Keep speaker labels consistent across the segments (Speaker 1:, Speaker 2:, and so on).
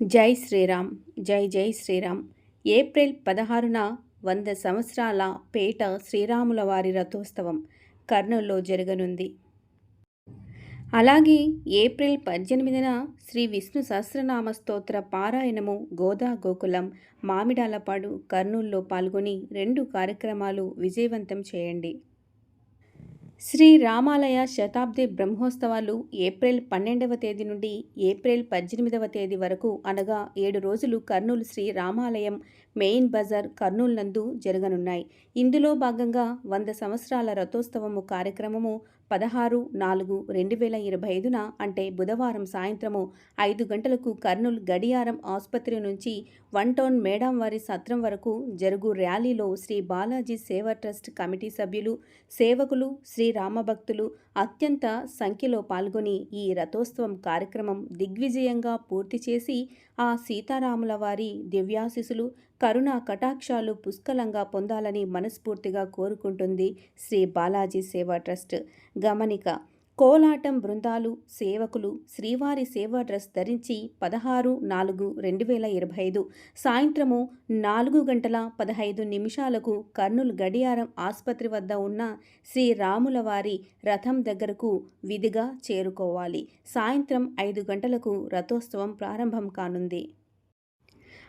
Speaker 1: జై శ్రీరామ్ జై జై శ్రీరామ్. ఏప్రిల్ పదహారున వంద సంవత్సరాల పేట శ్రీరాముల వారి రథోత్సవం కర్నూలులో జరగనుంది. అలాగే ఏప్రిల్ పద్దెనిమిదిన శ్రీ విష్ణు సహస్రనామ స్తోత్ర పారాయణము గోదా గోకులం మామిడాలపాడు కర్నూలులో పాల్గొని రెండు కార్యక్రమాలు విజయవంతం చేయండి. శ్రీ రామాలయ శతాబ్ది బ్రహ్మోత్సవాలు ఏప్రిల్ పన్నెండవ తేదీ నుండి ఏప్రిల్ పద్దెనిమిదవ తేదీ వరకు అనగా ఏడు రోజులు కర్నూలు శ్రీ రామాలయం మెయిన్ బజార్ కర్నూలు నందు జరగనున్నాయి. ఇందులో భాగంగా వంద సంవత్సరాల రథోత్సవము కార్యక్రమము పదహారు నాలుగు రెండు వేల ఇరవై ఐదున అంటే బుధవారం సాయంత్రము ఐదు గంటలకు కర్నూలు గడియారం ఆసుపత్రి నుంచి వన్ టౌన్ మేడం వారి సత్రం వరకు జరుగు ర్యాలీలో శ్రీ బాలాజీ సేవా ట్రస్ట్ కమిటీ సభ్యులు సేవకులు శ్రీ రామభక్తులు అత్యంత సంఖ్యలో పాల్గొని ఈ రథోత్సవం కార్యక్రమం దిగ్విజయంగా పూర్తి చేసి ఆ సీతారాముల వారి దివ్యాశిసులు కరుణా కటాక్షాలు పుష్కలంగా పొందాలని మనస్ఫూర్తిగా కోరుకుంటుంది శ్రీ బాలాజీ సేవా ట్రస్ట్. గమనిక కోలాటం బృందాలు సేవకులు శ్రీవారి సేవా డ్రెస్ ధరించి పదహారు నాలుగు రెండు వేల ఇరవై ఐదు. సాయంత్రము నాలుగు గంటల పదహైదు నిమిషాలకు కర్నూలు గడియారం ఆసుపత్రి వద్ద ఉన్న శ్రీరాముల వారి రథం దగ్గరకు విధిగా చేరుకోవాలి. సాయంత్రం ఐదు గంటలకు రథోత్సవం ప్రారంభం కానుంది.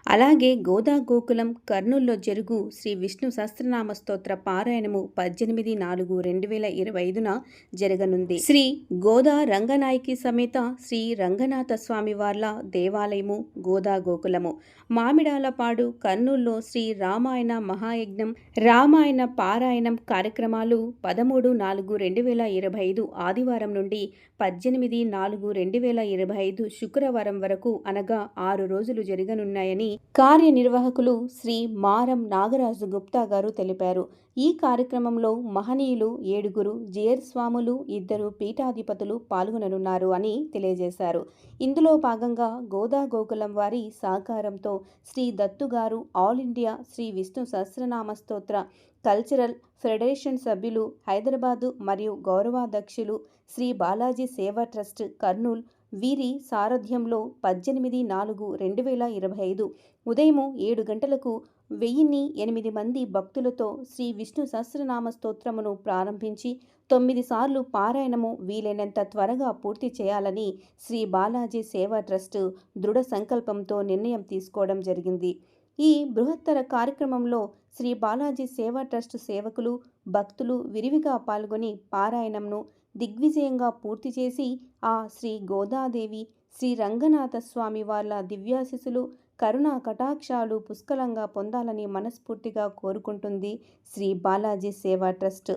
Speaker 1: అలాగే గోదా గోకులం కర్నూల్లో జరుగు శ్రీ విష్ణు సహస్రనామ స్తోత్ర పారాయణము పద్దెనిమిది నాలుగు రెండు వేల ఇరవై ఐదున జరగనుంది. శ్రీ గోదా రంగనాయకి సమేత శ్రీ రంగనాథ స్వామి వార్ల దేవాలయము గోదా గోకులము. మామిడాలపాడు కర్నూల్లో శ్రీ రామాయణ మహాయజ్ఞం రామాయణ పారాయణం కార్యక్రమాలు పదమూడు నాలుగు రెండు వేల ఇరవై ఐదు ఆదివారం నుండి పద్దెనిమిది నాలుగు రెండు వేల ఇరవై ఐదు శుక్రవారం వరకు అనగా ఆరు రోజులు జరగనున్నాయని కార్యనిర్వాహకులు శ్రీ మారం నాగరాజు గుప్తా గారు తెలిపారు. ఈ కార్యక్రమంలో మహనీయులు ఏడుగురు జేర్ స్వాములు ఇద్దరు పీఠాధిపతులు పాల్గొననున్నారు అని తెలియజేశారు. ఇందులో భాగంగా గోదా గోకులం వారి సహకారంతో Shri Dattu garu all India Shri Vishnu Sahasranama Stotra cultural federation సభ్యులు హైదరాబాదు మరియు గౌరవాధ్యక్షులు శ్రీ బాలాజీ సేవా ట్రస్ట్ కర్నూల్ వీరి సారథ్యంలో పద్దెనిమిది నాలుగు రెండు వేల ఇరవై ఐదు ఉదయం ఏడు గంటలకు వెయ్యిన్ని ఎనిమిది మంది భక్తులతో శ్రీ విష్ణు సహస్రనామ స్తోత్రమును ప్రారంభించి తొమ్మిది సార్లు పారాయణము వీలైనంత త్వరగా పూర్తి చేయాలని శ్రీ బాలాజీ సేవా ట్రస్ట్ దృఢ సంకల్పంతో నిర్ణయం తీసుకోవడం జరిగింది. ఈ బృహత్తర కార్యక్రమంలో శ్రీ బాలాజీ సేవా ట్రస్ట్ సేవకులు భక్తులు విరివిగా పాల్గొని పారాయణంను దిగ్విజయంగా పూర్తి చేసి ఆ శ్రీ గోదాదేవి శ్రీ రంగనాథ స్వామి వాళ్ళ దివ్యాశిసులు కరుణా కటాక్షాలు పుష్కలంగా పొందాలని మనస్ఫూర్తిగా కోరుకుంటుంది శ్రీ బాలాజీ సేవా ట్రస్ట్.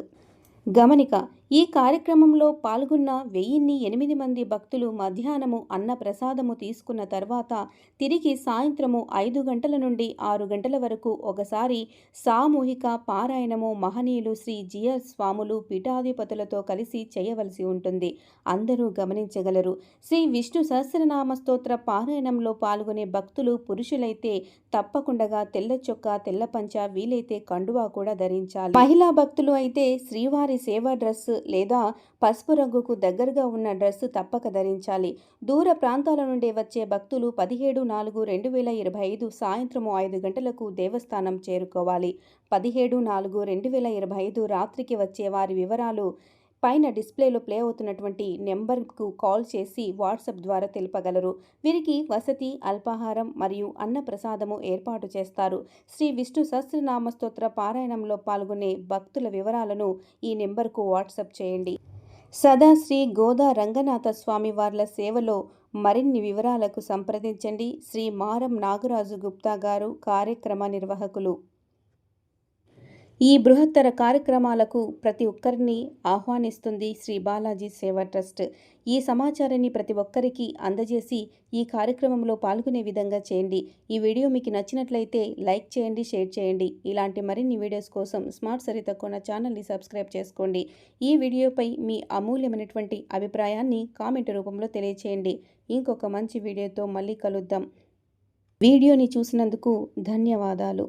Speaker 1: గమనిక ఈ కార్యక్రమంలో పాల్గొన్న వెయ్యిన్ని ఎనిమిది మంది భక్తులు మధ్యాహ్నము అన్న ప్రసాదము తీసుకున్న తర్వాత తిరిగి సాయంత్రము ఐదు గంటల నుండి ఆరు గంటల వరకు ఒకసారి సామూహిక పారాయణము మహనీయులు శ్రీ జియర్ స్వాములు పీఠాధిపతులతో కలిసి చేయవలసి ఉంటుంది. అందరూ గమనించగలరు. శ్రీ విష్ణు సహస్రనామ స్తోత్ర పారాయణంలో పాల్గొనే భక్తులు పురుషులైతే తప్పకుండా తెల్ల చొక్కా తెల్ల పంచ వీలైతే కండువా కూడా ధరించాలి. మహిళా భక్తులు అయితే శ్రీవారి సేవా డ్రెస్ లేదా పసుపు రంగుకు దగ్గరగా ఉన్న డ్రెస్సు తప్పక ధరించాలి. దూర ప్రాంతాల నుండి వచ్చే భక్తులు పదిహేడు నాలుగు రెండు వేల ఇరవై ఐదు సాయంత్రము ఐదు గంటలకు దేవస్థానం చేరుకోవాలి. పదిహేడు నాలుగు రెండు వేల ఇరవై ఐదు రాత్రికి వచ్చే వారి వివరాలు పైన డిస్ప్లేలో ప్లే అవుతున్నటువంటి నెంబర్కు కాల్ చేసి వాట్సాప్ ద్వారా తెలుపగలరు. వీరికి వసతి అల్పాహారం మరియు అన్న ప్రసాదము ఏర్పాటు చేస్తారు. శ్రీ విష్ణు సహస్రనామ స్తోత్ర పారాయణంలో పాల్గొనే భక్తుల వివరాలను ఈ నెంబర్కు వాట్సాప్ చేయండి. సదా శ్రీ గోదా రంగనాథ స్వామి వార్ల సేవలో మరిన్ని వివరాలకు సంప్రదించండి. శ్రీ మారం నాగరాజు గుప్తా గారు కార్యక్రమ నిర్వాహకులు. ఈ బృహత్తర కార్యక్రమాలకు ప్రతి ఒక్కరిని ఆహ్వానిస్తుంది శ్రీ బాలాజీ సేవా ట్రస్ట్. ఈ సమాచారాన్ని ప్రతి ఒక్కరికి అందజేసి ఈ కార్యక్రమంలో పాల్గొనే విధంగా చేయండి. ఈ వీడియో మీకు నచ్చినట్లయితే లైక్ చేయండి షేర్ చేయండి. ఇలాంటి మరిన్ని వీడియోస్ కోసం స్మార్ట్ సరిత కొన్న ఛానల్ని సబ్స్క్రైబ్ చేసుకోండి. ఈ వీడియోపై మీ అమూల్యమైనటువంటి అభిప్రాయాన్ని కామెంట్ రూపంలో తెలియచేయండి. ఇంకొక మంచి వీడియోతో మళ్ళీ కలుద్దాం. వీడియోని చూసినందుకు ధన్యవాదాలు.